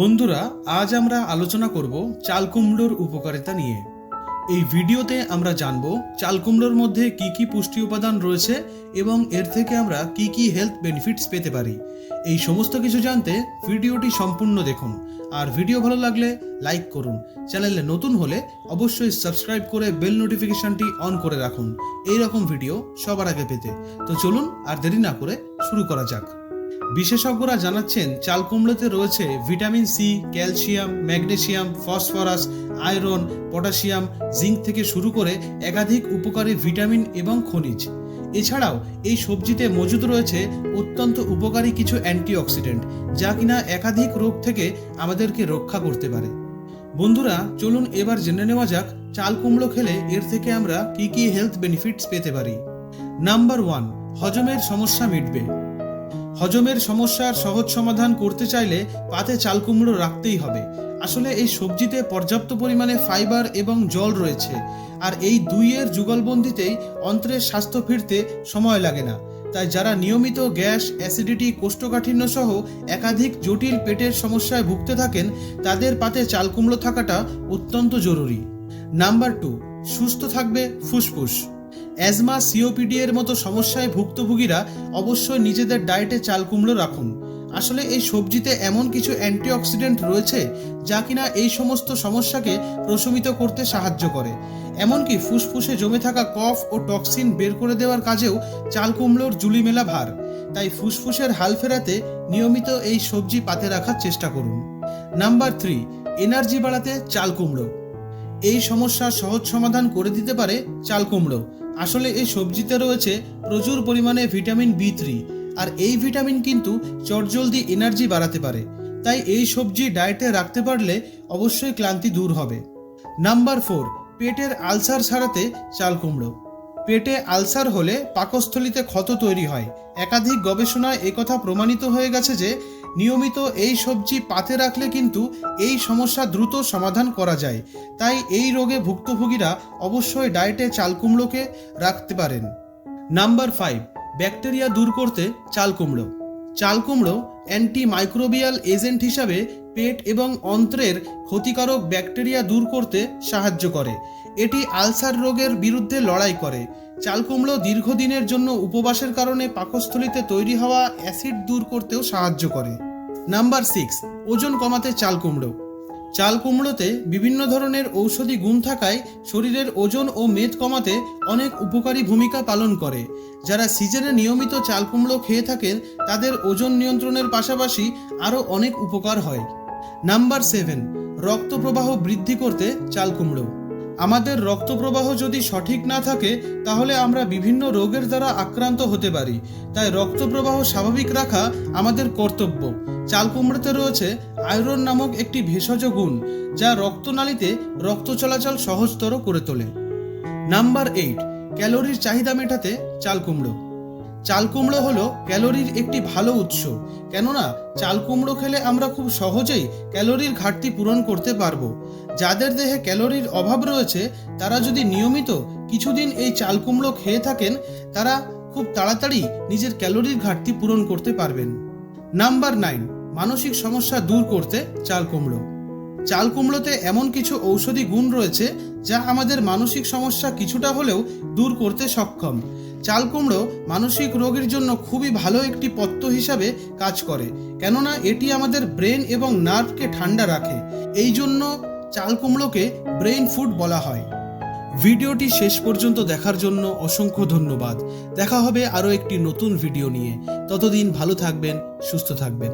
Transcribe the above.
বন্ধুরা, আজ আমরা আলোচনা করব চাল কুমড়োর উপকারিতা নিয়ে। এই ভিডিওতে আমরা জানব চাল কুমড়োর মধ্যে কি কি পুষ্টি উপাদান রয়েছে এবং এর থেকে আমরা কি কি হেলথ বেনিফিটস পেতে পারি। এই সমস্ত কিছু জানতে ভিডিওটি সম্পূর্ণ দেখুন। আর ভিডিও ভালো লাগলে লাইক করুন। চ্যানেলে নতুন হলে অবশ্যই সাবস্ক্রাইব করে বেল নোটিফিকেশনটি অন করে রাখুন। এই রকম ভিডিও সবার আগে পেতে। তো চলুন আর দেরি না করে শুরু করা যাক। বিশেষজ্ঞরা জানাচ্ছেন, চাল কুমড়োতে রয়েছে vitamin C, calcium, magnesium, phosphorus, iron, potassium, zinc থেকে শুরু করে একাধিক উপকারী ভিটামিন এবং খনিজ। এছাড়াও এই সবজিতে মজুদ রয়েছে অত্যন্ত উপকারী কিছু অ্যান্টিঅক্সিডেন্ট, যা কিনা একাধিক রোগ থেকে আমাদেরকে রক্ষা করতে পারে। বন্ধুরা, চলুন এবার জেনে নেওয়া যাক, চাল কুমড়ো খেলে এর থেকে আমরা কি কি হেলথ বেনিফিটস পেতে পারি। নাম্বার ওয়ান হজমের সমস্যা মিটবে। হজমের সমস্যার সহজ সমাধান করতে চাইলে পাতে চাল কুমড়ো রাখতেই হবে। আসলে এই সবজিতে পর্যাপ্ত পরিমাণে ফাইবার এবং জল রয়েছে। আর এই দুইয়ের যুগলবন্দিতেই অন্ত্রের স্বাস্থ্য ফিরতে সময় লাগে না। তাই যারা নিয়মিত গ্যাস, অ্যাসিডিটি, কোষ্ঠকাঠিন্য সহ একাধিক জটিল পেটের সমস্যায় ভুগতে থাকেন, তাদের পাতে চাল কুমড়ো থাকাটা অত্যন্ত জরুরি। নাম্বার টু, সুস্থ থাকবে ফুসফুস। অ্যাজমা সিওপিডি এর মতো সমস্যায় ভুক্তভোগীরা অবশ্যই নিজেদের ডায়েটে চাল কুমড়ো রাখুন। আসলে এই সবজিতে এমন কিছু অ্যান্টিঅক্সিডেন্ট রয়েছে যা কিনা এই সমস্ত সমস্যাকে প্রশমিত করতে সাহায্য করে। এমনকি ফুসফুসে জমে থাকা কফ ও টক্সিন বের করে দেওয়ার কাজেও চাল কুমড়োর জুলি মেলা ভার। তাই ফুসফুসের হাল ফেরাতে নিয়মিত এই সবজি পাতে রাখার চেষ্টা করুন। নাম্বার থ্রি, এনার্জি বাড়াতে চাল কুমড়ো। এই সমস্যার সহজ সমাধান করে দিতে পারে চাল কুমড়ো। আসলে এই সবজিতে রয়েছে প্রচুর পরিমাণে ভিটামিন বি থ্রি আর এই ভিটামিন কিন্তু চটজলদি এনার্জি বাড়াতে পারে। তাই এই সবজি ডায়েটে রাখতে পারলে অবশ্যই ক্লান্তি দূর হবে। নাম্বার ফোর, পেটের আলসার ছাড়াতে চাল কুমড়ো। পেটে আলসার হলে পাকস্থলিতে ক্ষত তৈরি হয়। একাধিক গবেষণায় একথা প্রমাণিত হয়ে গেছে যে নিয়মিত এই সবজি পাতে রাখলে কিন্তু এই সমস্যা দ্রুত সমাধান করা যায়। তাই এই রোগে ভুক্তভোগীরা অবশ্যই ডায়েটে চাল কুমড়োকে রাখতে পারেন। নাম্বার ফাইভ, ব্যাকটেরিয়া দূর করতে চাল কুমড়ো। চাল কুমড়ো অ্যান্টি মাইক্রোবিয়াল এজেন্ট হিসাবে পেট এবং অন্ত্রের ক্ষতিকারক ব্যাকটেরিয়া দূর করতে সাহায্য করে। এটি আলসার রোগের বিরুদ্ধে লড়াই করে। চাল কুমড়ো দীর্ঘদিনের জন্য উপবাসের কারণে পাকস্থলিতে তৈরি হওয়া অ্যাসিড দূর করতেও সাহায্য করে। নাম্বার সিক্স, ওজন কমাতে চাল কুমড়ো। চাল কুমড়োতে বিভিন্ন ধরনের ঔষধি গুণ থাকায় শরীরের ওজন ও মেদ কমাতে অনেক উপকারী ভূমিকা পালন করে। যারা সিজনে নিয়মিত চাল কুমড়ো খেয়ে থাকেন, তাদের ওজন নিয়ন্ত্রণের পাশাপাশি আরও অনেক উপকার হয়। নাম্বার সেভেন রক্ত প্রবাহ বৃদ্ধি করতে চাল কুমড়ো। আমাদের রক্ত প্রবাহ যদি সঠিক না থাকে, তাহলে আমরা বিভিন্ন রোগের দ্বারা আক্রান্ত হতে পারি। তাই রক্ত প্রবাহ স্বাভাবিক রাখা আমাদের কর্তব্য। চাল কুমড়োতে রয়েছে আয়রন নামক একটি ভেষজ গুণ, যা রক্তনালীতে রক্ত চলাচল সহজতর করে তোলে। নাম্বার এইট, ক্যালোরির চাহিদা মেটাতে চাল কুমড়ো চাল কুমড়ো হলো ক্যালোরির একটি ভালো উৎস। কেননা চাল কুমড়ো খেলে আমরা খুব সহজেই ক্যালোরির ঘাটতি পূরণ করতে পারব। যাদের দেহে ক্যালোরির অভাব রয়েছে, তারা যদি নিয়মিত কিছুদিন এই চাল কুমড়ো খেয়ে থাকেন, তারা খুব তাড়াতাড়ি নিজের ক্যালোরির ঘাটতি পূরণ করতে পারবেন। নাম্বার নাইন, মানসিক সমস্যা দূর করতে চাল কুমড়ো চাল কুমড়োতে এমন কিছু ঔষধি গুণ রয়েছে যা আমাদের মানসিক সমস্যা কিছুটা হলেও দূর করতে সক্ষম। চাল কুমড়ো মানসিক রোগের জন্য খুবই ভালো একটি পথ্য হিসাবে কাজ করে, কেননা এটি আমাদের ব্রেন এবং নার্ভকে ঠান্ডা রাখে। এই জন্য চাল কুমড়োকে ব্রেন ফুড বলা হয়। ভিডিওটি শেষ পর্যন্ত দেখার জন্য অসংখ্য ধন্যবাদ। দেখা হবে আরও একটি নতুন ভিডিও নিয়ে। ততদিন ভালো থাকবেন, সুস্থ থাকবেন।